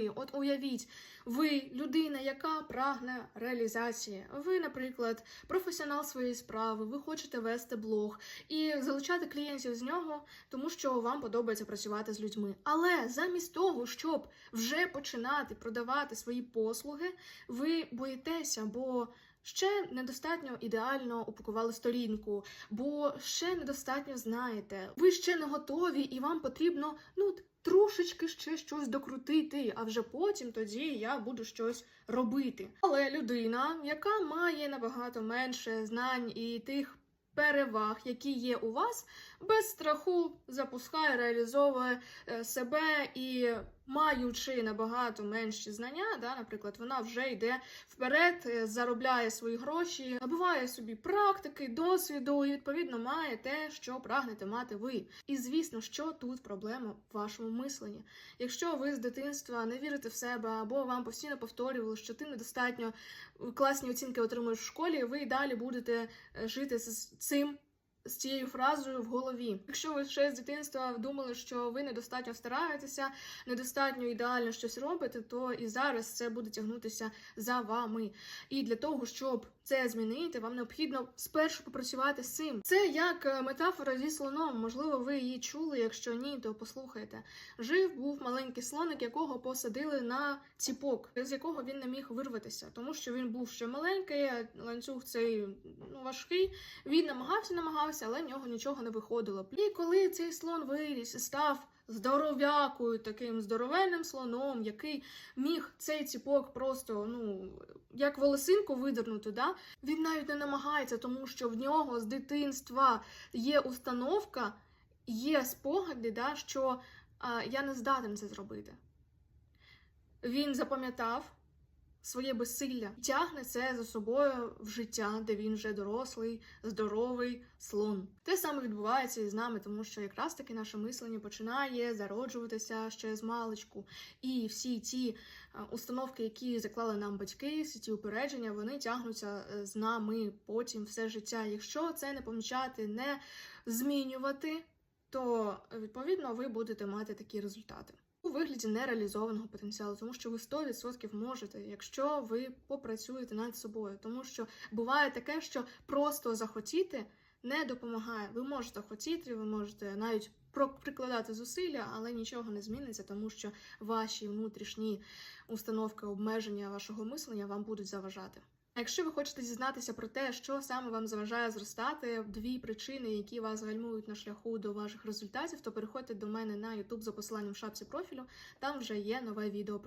ви. От уявіть, ви людина, яка прагне реалізації. Ви, наприклад, професіонал своєї справи, ви хочете вести блог і залучати клієнтів з нього, тому що вам подобається працювати з людьми. Але замість того, щоб вже починати продавати свої послуги, ви боїтеся, бо ще недостатньо ідеально упакували сторінку, бо ще недостатньо знаєте. Ви ще не готові, і вам потрібно ну трошечки ще щось докрутити, а вже потім тоді я буду щось робити. Але людина, яка має набагато менше знань і тих. Переваг, які є у вас, без страху запускає, реалізовує е, себе і маючи набагато менші знання, да, наприклад, вона вже йде вперед, е, заробляє свої гроші, набуває собі практики, досвіду і відповідно має те, що прагнете мати ви. І звісно, що тут проблема в вашому мисленні. Якщо ви з дитинства не вірите в себе, або вам постійно повторювали, що ти недостатньо класні оцінки отримуєш в школі, ви і далі будете е, жити з цим. З цією фразою в голові. Якщо ви ще з дитинства думали, що ви недостатньо стараєтеся, недостатньо ідеально щось робите, то і зараз це буде тягнутися за вами. І для того, щоб це змінити, вам необхідно спершу попрацювати з цим. Це як е, метафора зі слоном. Можливо, ви її чули. Якщо ні, то послухайте. Жив був маленький слоник, якого посадили на ціпок, з якого він не міг вирватися, тому що він був ще маленький, ланцюг цей ну важкий. Він намагався, намагався, але в нього нічого не виходило. І коли цей слон виріс і став здоров'якою, таким здоровенним слоном, який міг цей ціпок просто ну як волосинку видернути, да? він навіть не намагається, тому що в нього з дитинства є установка, є спогади, да, що а, я не здатен це зробити. Він запам'ятав своє безсилля, тягне це за собою в життя, де він вже дорослий, здоровий слон. Те саме відбувається і з нами, тому що якраз таки наше мислення починає зароджуватися ще з маличку. І всі ті е, установки, які заклали нам батьки, всі ті упередження, вони тягнуться е, з нами потім все життя. Якщо це не помічати, не змінювати, то відповідно ви будете мати такі результати у вигляді нереалізованого потенціалу, тому що ви 100% можете, якщо ви попрацюєте над собою. Тому що буває таке, що просто захотіти не допомагає. Ви можете хотіти, ви можете навіть прикладати зусилля, але нічого не зміниться, тому що ваші внутрішні установки обмеження вашого мислення вам будуть заважати. Якщо ви хочете дізнатися про те, що саме вам заважає зростати, дві причини, які вас гальмують на шляху до ваших результатів, то переходьте до мене на YouTube за посиланням в шапці профілю. Там вже є нове відео.